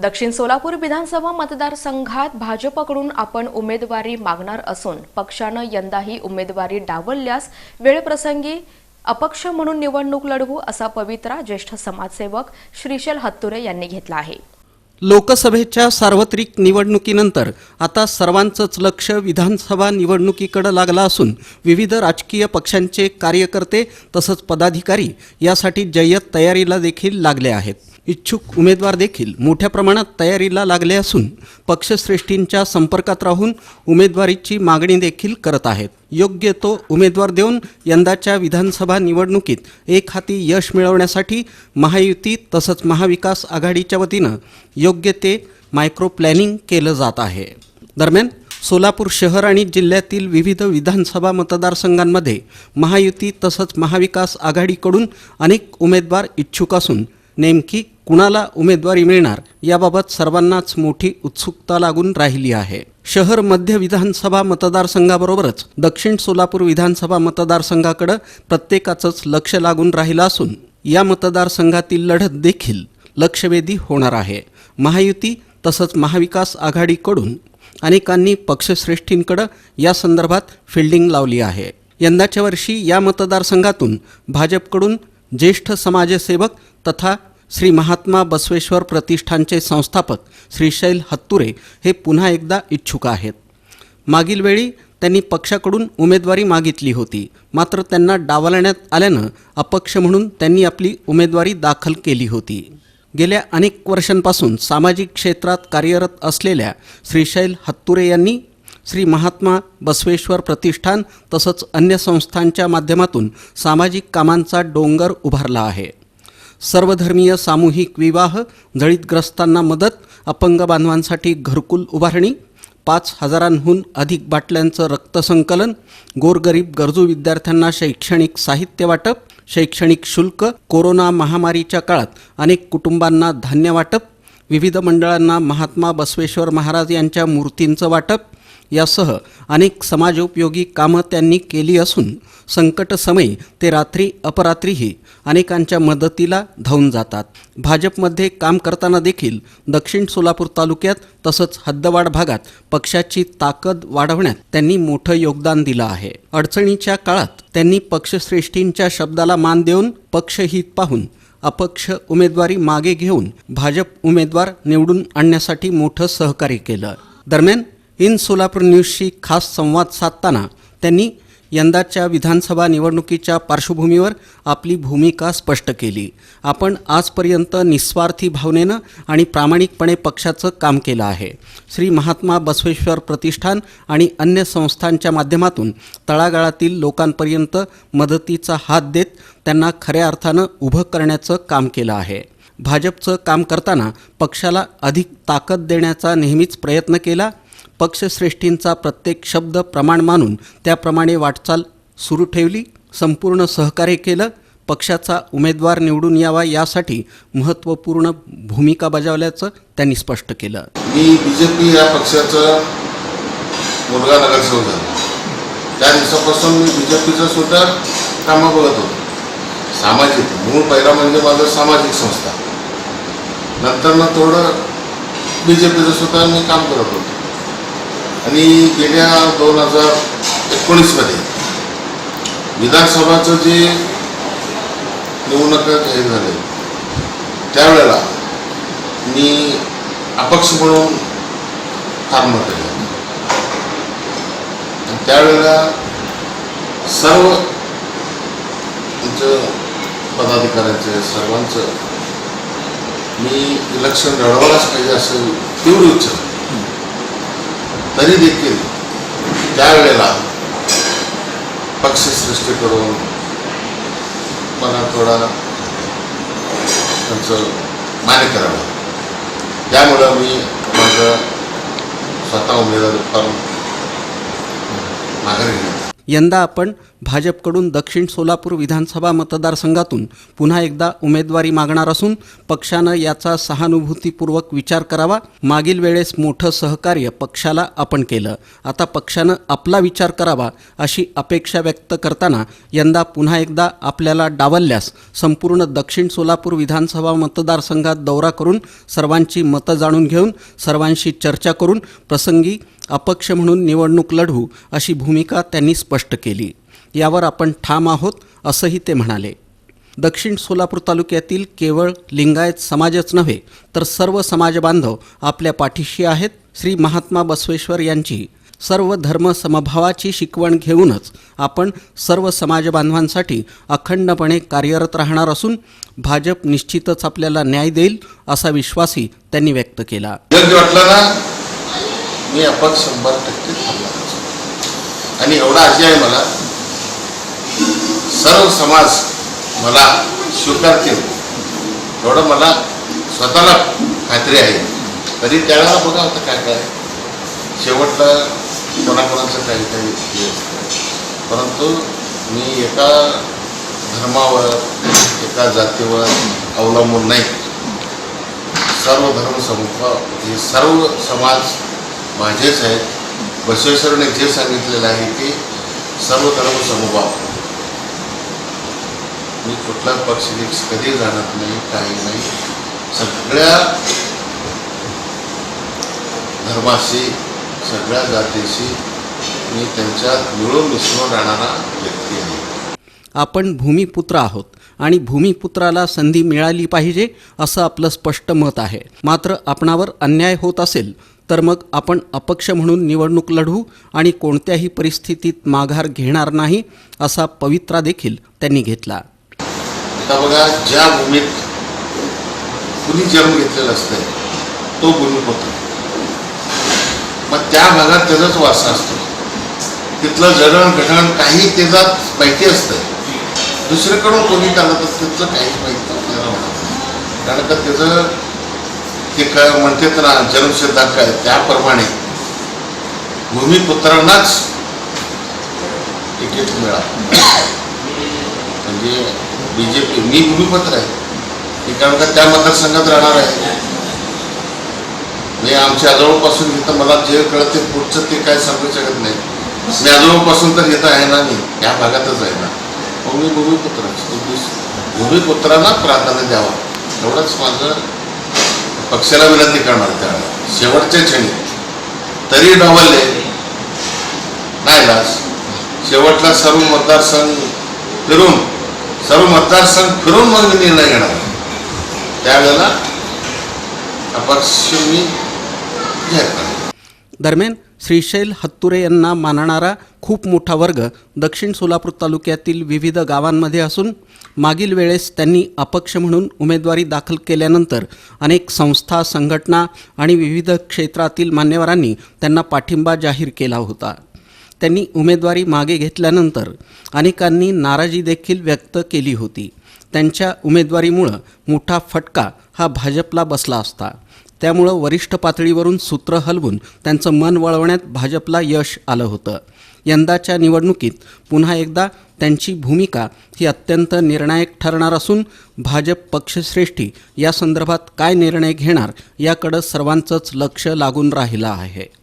दक्षिण सोलापूर विधानसभा मतदारसंघात भाजपकडून आपण उमेदवारी मागणार असून पक्षानं यंदाही उमेदवारी डावलल्यास वेळप्रसंगी अपक्ष म्हणून निवडणूक लढवू असा पवित्रा ज्येष्ठ समाजसेवक श्रीशल हत्तुरे यांनी घेतला आहे. लोकसभेच्या सार्वत्रिक निवडणुकीनंतर आता सर्वांचंच लक्ष विधानसभा निवडणुकीकडे लागलं असून विविध राजकीय पक्षांचे कार्यकर्ते तसंच पदाधिकारी यासाठी जय्यत तयारीला देखील लागले आहेत. इच्छुक उमेदवार देखील मोठ्या प्रमाणात तयारीला लागले असून पक्षश्रेष्ठींच्या संपर्कात राहून उमेदवारीची मागणी देखील करत आहेत. योग्य तो उमेदवार देऊन यंदाच्या विधानसभा निवडणुकीत एक हाती यश मिळवण्यासाठी महायुती तसंच महाविकास आघाडीच्या वतीनं योग्य ते मायक्रो प्लॅनिंग केलं जात आहे. दरम्यान सोलापूर शहर आणि जिल्ह्यातील विविध विधानसभा मतदारसंघांमध्ये महायुती तसंच महाविकास आघाडीकडून अनेक उमेदवार इच्छुक असून नेमकी कुणाला उमेदवारी मिळणार याबाबत सर्वांनाच मोठी उत्सुकता लागून राहिली आहे. शहर मध्य विधानसभा मतदारसंघाबरोबरच दक्षिण सोलापूर विधानसभा मतदारसंघाकडे प्रत्येकाचंच लक्ष लागून राहिलं असून या मतदारसंघातील लढत देखील लक्षवेधी होणार आहे. महायुती तसंच महाविकास आघाडीकडून अनेकांनी पक्षश्रेष्ठींकडे या संदर्भात फिल्डिंग लावली आहे. यंदाच्या वर्षी या मतदारसंघातून भाजपकडून ज्येष्ठ समाजसेवक तथा श्री महात्मा बसवेश्वर प्रतिष्ठानचे संस्थापक श्रीशैल हत्तुरे हे पुन्हा एकदा इच्छुक आहेत. मागील वेळी त्यांनी पक्षाकडून उमेदवारी मागितली होती. मात्र त्यांना डावलण्यात आल्यानं अपक्ष म्हणून त्यांनी आपली उमेदवारी दाखल केली होती. गेल्या अनेक वर्षांपासून सामाजिक क्षेत्रात कार्यरत असलेल्या श्रीशैल हत्तुरे यांनी श्री महात्मा बसवेश्वर प्रतिष्ठान तसंच अन्य संस्थांच्या माध्यमातून सामाजिक कामांचा डोंगर उभारला आहे. सर्वधर्मीय सामूहिक विवाह दळितग्रस्तांना मदत अपंग बांधवांसाठी घरकुल उभारणी पाच हजारांहून अधिक बाटल्यांचं रक्तसंकलन गोरगरीब गरजू विद्यार्थ्यांना शैक्षणिक साहित्य वाटप शैक्षणिक शुल्क कोरोना महामारीच्या काळात अनेक कुटुंबांना धान्य वाटप विविध मंडळांना महात्मा बसवेश्वर महाराज यांच्या मूर्तींचं वाटप यासह अनेक समाजोपयोगी कामं त्यांनी केली असून संकटसमयी ते रात्री अपरात्रीही अनेकांच्या मदतीला धावून जातात. भाजपमध्ये काम करताना देखील दक्षिण सोलापूर तालुक्यात तसंच हद्दवाड भागात पक्षाची ताकद वाढवण्यात त्यांनी मोठं योगदान दिलं आहे. अडचणीच्या काळात त्यांनी पक्षश्रेष्ठींच्या शब्दाला मान देऊन पक्षहित पाहून अपक्ष उमेदवारी मागे घेऊन भाजप उमेदवार निवडून आणण्यासाठी मोठं सहकार्य केलं. दरम्यान इन सोलापूर न्यूजशी खास संवाद साधताना त्यांनी यंदाच्या विधानसभा निवडणुकीच्या पार्श्वभूमीवर आपली भूमिका स्पष्ट केली. आपण आजपर्यंत निस्वार्थी भावनेनं आणि प्रामाणिकपणे पक्षाचं काम केलं आहे. श्री महात्मा बसवेश्वर प्रतिष्ठान आणि अन्य संस्थांच्या माध्यमातून तळागाळातील लोकांपर्यंत मदतीचा हात देत त्यांना खऱ्या अर्थानं उभं करण्याचं काम केलं आहे. भाजपचं काम करताना पक्षाला अधिक ताकद देण्याचा नेहमीच प्रयत्न केला पक्षश्रेष्ठींचा प्रत्येक शब्द प्रमाण मानून त्याप्रमाणे वाटचाल सुरू ठेवली संपूर्ण सहकार्य केलं पक्षाचा उमेदवार निवडून यावा यासाठी महत्त्वपूर्ण भूमिका बजावल्याचं त्यांनी स्पष्ट केलं. मी बी जे पी या पक्षाचा मुलगा नगरसेवक त्या दिवसापासून मी बी जे पीचं सुद्धा कामं बघत होतो. सामाजिक मूळ पहिला म्हणजे माझं सामाजिक संस्था. नंतर ना थोडं बी जे पीचं सुद्धा मी काम करत होतो. आणि गेल्या दोन हजार एकोणीसमध्ये विधानसभाचं जे निवडणुका जाहीर झाले त्यावेळेला मी अपक्ष म्हणून काम केलं त्यावेळेला सर्व आमच्या पदाधिकाऱ्यांचे सर्वांचं मी इलेक्शन लढवायलाच पाहिजे असं तीव्र इच्छा होती. तरी देखील त्यावेळेला पक्षसृष्टी करून मला थोडा त्यांचं मान्य करावं. त्यामुळं मी माझं स्वतः उमेदवारी फॉर्म माघारी घेतलं यंदा आपण भाजपकडून दक्षिण सोलापूर विधानसभा मतदारसंघातून पुन्हा एकदा उमेदवारी मागणार असून पक्षानं याचा सहानुभूतीपूर्वक विचार करावा. मागील वेळेस मोठं सहकार्य पक्षाला आपण केलं. आता पक्षानं आपला विचार करावा अशी अपेक्षा व्यक्त करताना यंदा पुन्हा एकदा आपल्याला डावलल्यास संपूर्ण दक्षिण सोलापूर विधानसभा मतदारसंघात दौरा करून सर्वांची मतं जाणून घेऊन सर्वांशी चर्चा करून प्रसंगी अपक्ष म्हणून निवडणूक लढवू अशी भूमिका त्यांनी स्पष्ट केली. यावर आपण ठाम आहोत असंही ते म्हणाले. दक्षिण सोलापूर तालुक्यातील केवळ लिंगायत समाजच नव्हे तर सर्व समाजबांधव आपल्या पाठीशी आहेत श्री महात्मा बसवेश्वर यांची. सर्व धर्म समभावाची शिकवण घेऊनच आपण सर्व समाजबांधवांसाठी अखंडपणे कार्यरत राहणार असून भाजप निश्चितच आपल्याला न्याय देईल असा विश्वासही त्यांनी व्यक्त केला. मी आपण शंभर टक्के थांबणार आणि एवढा आजी आहे मला सर्व समाज मला स्वीकारतील एवढं मला स्वतःला खात्री आहे. तरी त्यावेळेला बघा होतं काय काय शेवटला कोणाकोणाचं काही काही हे असतं. परंतु मी एका धर्मावर एका जातीवर अवलंबून नाही. सर्व धर्म समूह हे सर्व समाज माझेच आहेत बसवेश्वरने जे सांगितलेलं आहे की सर्व धर्म समभाव. मी कुठला पक्ष कधी जाणत नाही काही नाही. सगळ्या धर्माशी सगळ्या जातीशी मी त्यांच्यात मिळून मिसळून राहणारा व्यक्ती आहे. आपण भूमिपुत्र आहोत आणि भूमिपुत्राला संधी मिळाली पाहिजे असं आपलं स्पष्ट मत आहे. मात्र आपणावर अन्याय होत असेल तर मग आपण अपक्ष म्हणून निवडणूक लढू आणि कोणत्याही परिस्थितीत माघार घेणार नाही असा पवित्रा देखील त्यांनी घेतला. आता बघा ज्या भूमीत कुणी जन्म घेतलेला असतं तो भूमिपुत्र मग त्या भागात त्याचाच वारसा असतो. तिथलं जडण घडण काही त्याच्यात माहिती असतं. दुसरीकडून कोणी त्याला असतं तिथलं काहीच माहिती आपल्याला होणार कारण का त्याचं ते काय म्हणतात ना जन्मसिद्धांक आहे त्याप्रमाणे भूमिपुत्रांनाच तिकीट मिळालं. म्हणजे बी जे पी मी भूमिपत्र आहे. मी कारण का त्या मतदारसंघात राहणार आहे. मी आमच्या आजोळपासून इथं मला जे कळत ते पुढचं ते काय सांगू शकत नाही. मी आजोळपासून तर इथं आहे ना मी या भागातच आहे ना. मग मी भूमिपुत्र भूमिपुत्रांना प्राधान्य द्यावं. एवढंच माझं पक्षाला विनंती करणार त्यावेळेला शेवटच्या क्षणी. तरी डावलले. नाही लास. शेवटला सर्व मतदारसंघ फिरून सर्व मतदारसंघ फिरून मग मी निर्णय घेणार. त्यावेळेला अपक्ष मी जाहीर दरम्यान श्रीशैल हत्तुरे यांना मानणारा खूप मोठा वर्ग दक्षिण सोलापूर तालुक्यातील विविध गावांमध्ये असून मागील वेळेस त्यांनी अपक्ष म्हणून उमेदवारी दाखल केल्यानंतर अनेक संस्था संघटना आणि विविध क्षेत्रातील मान्यवरांनी त्यांना पाठिंबा जाहीर केला होता. त्यांनी उमेदवारी मागे घेतल्यानंतर अनेकांनी नाराजी देखील व्यक्त केली होती. त्यांच्या उमेदवारीमुळं मोठा फटका हा भाजपला बसला असता. त्यामुळं वरिष्ठ पातळीवरून सूत्र हलवून त्यांचं मन वळवण्यात भाजपला यश आलं होतं. यंदाच्या निवडणुकीत पुन्हा एकदा त्यांची भूमिका ही अत्यंत निर्णायक ठरणार असून भाजप पक्षश्रेष्ठी या संदर्भात काय निर्णय घेणार याकडं सर्वांचंच लक्ष लागून राहिलं आहे.